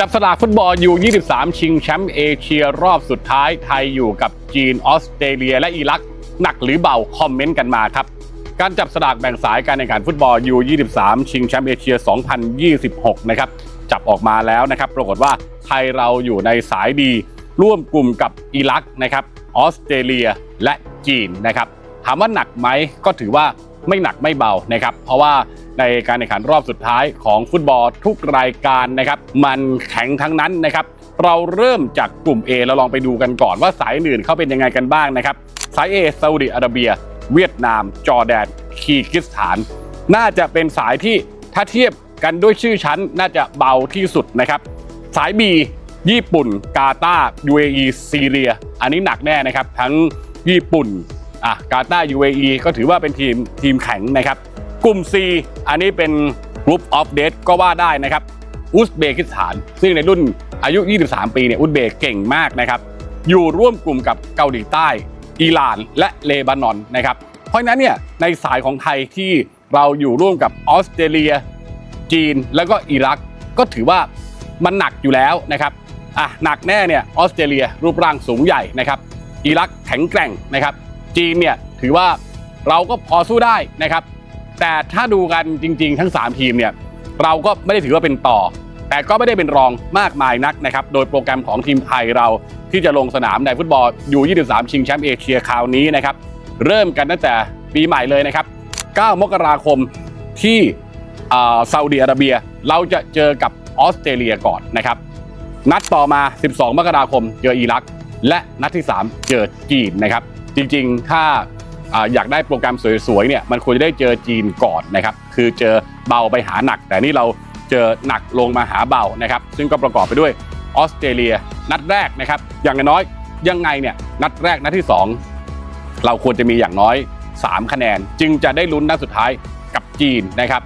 จับสลากฟุตบอลยู23 ชิงแชมป์เอเชียรอบสุดท้าย ไทยอยู่กับจีนออสเตรเลียและอิรัก หนักหรือเบา คอมเมนต์กันมาครับ การจับสลากแบ่งสายการแข่งขันฟุตบอลยู23 ชิงแชมป์เอเชีย 2026 นะครับ จับออกมาแล้วนะครับ ปรากฏว่าไทยเราอยู่ในสายดี ร่วมกลุ่มกับอิรักนะครับออสเตรเลียและจีนนะครับ ถามว่าหนักไหมก็ถือว่า ไม่หนักไม่เบานะครับ เพราะว่าในการแข่งขันรอบสุดท้ายของฟุตบอลทุกรายการนะครับ มันแข็งทั้งนั้นนะครับ เราเริ่มจากกลุ่ม A เราลองไปดูกันก่อนว่าสายอื่นเขาเป็นยังไงกันบ้างนะครับ สาย A ซาอุดิอาระเบีย เวียดนาม จอร์แดนคีร์กิสถาน น่าจะเป็นสายที่ถ้าเทียบกันด้วยชื่อชั้นน่าจะเบาที่สุดนะครับ สาย B ญี่ปุ่น กาตาร์ UAE ซีเรีย อันนี้หนักแน่นะครับ ทั้งญี่ปุ่น อะกาตาร์ UAE ก็ถือว่าเป็นทีมทีมแข็งนะครับ กลุ่ม C อันนี้เป็น Group of Death ก็ว่าได้นะครับ อุซเบกิสถาน ซึ่งในรุ่นอายุ 23 ปีเนี่ยอุซเบกเก่งมากนะครับ อยู่ร่วมกลุ่มกับเกาหลีใต้ อิหร่านและเลบานอนนะครับ เพราะฉะนั้นเนี่ยในสายของไทยที่เราอยู่ร่วมกับออสเตรเลีย จีนแล้วก็อิรักก็ถือว่ามันหนักอยู่แล้วนะครับอะหนักแน่เนี่ยออสเตรเลียรูปร่างสูงใหญ่นะครับอิรักแข็งแกร่งนะครับ จีนเนี่ยถือว่าเราก็พอสู้ได้นะครับ แต่ถ้าดูกันจริง ๆ ทั้ง 3 ทีมเนี่ยเราก็ไม่ได้ถือว่าเป็นต่อ แต่ก็ไม่ได้เป็นรองมากมายนักนะครับ โดยโปรแกรมของทีมไทยเราที่จะลงสนามในฟุตบอลยู23 ชิงแชมป์เอเชียคราวนี้นะครับ เริ่มกันตั้งแต่ปีใหม่เลยนะครับ 9 มกราคมที่ซาอุดิอาระเบีย เราจะเจอกับออสเตรเลียก่อนนะครับ นัดต่อมา 12 มกราคมเจออิรัก และนัดที่ 3 เจอจีนนะครับ จริงๆ ถ้าอยากได้โปรแกรมสวยๆเนี่ยมันควรจะได้เจอจีนก่อนนะครับ คือเจอเบาไปหาหนัก แต่นี่เราเจอหนักลงมาหาเบานะครับ ซึ่งก็ประกอบไปด้วยออสเตรเลีย นัดแรกนะครับ อย่างน้อยยังไงเนี่ยนัดแรกนัดที่ 2 เราควรจะมีอย่างน้อย 3 คะแนน จึงจะได้ลุ้นนัดสุดท้ายกับจีนนะครับ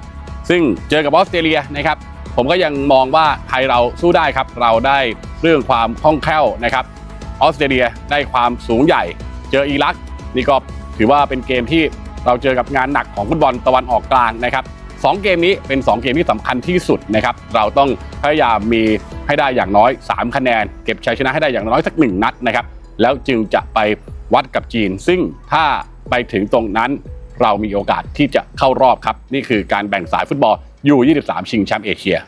ซึ่งเจอกับออสเตรเลียนะครับ ผมก็ยังมองว่าไทยเราสู้ได้ครับ เราได้เรื่องความคล่องแคล่วนะครับออสเตรเลียได้ความสูงใหญ่ เจออิรักนี่ก็ถือว่าเป็นเกมที่เราเจอกับงานหนักของฟุตบอลตะวันออกกลางนะครับสองเกมนี้เป็น 2 เกมที่สำคัญที่สุดนะครับ เราต้องพยายามมีให้ได้อย่างน้อย 3 คะแนน เก็บชัยชนะให้ได้อย่างน้อยสักหนึ่งนัดนะครับ แล้วจึงจะไปวัดกับจีน ซึ่งถ้าไปถึงตรงนั้น เรามีโอกาสที่จะเข้ารอบครับ นี่คือการแบ่งสายฟุตบอลยู23 ชิงแชมป์เอเชีย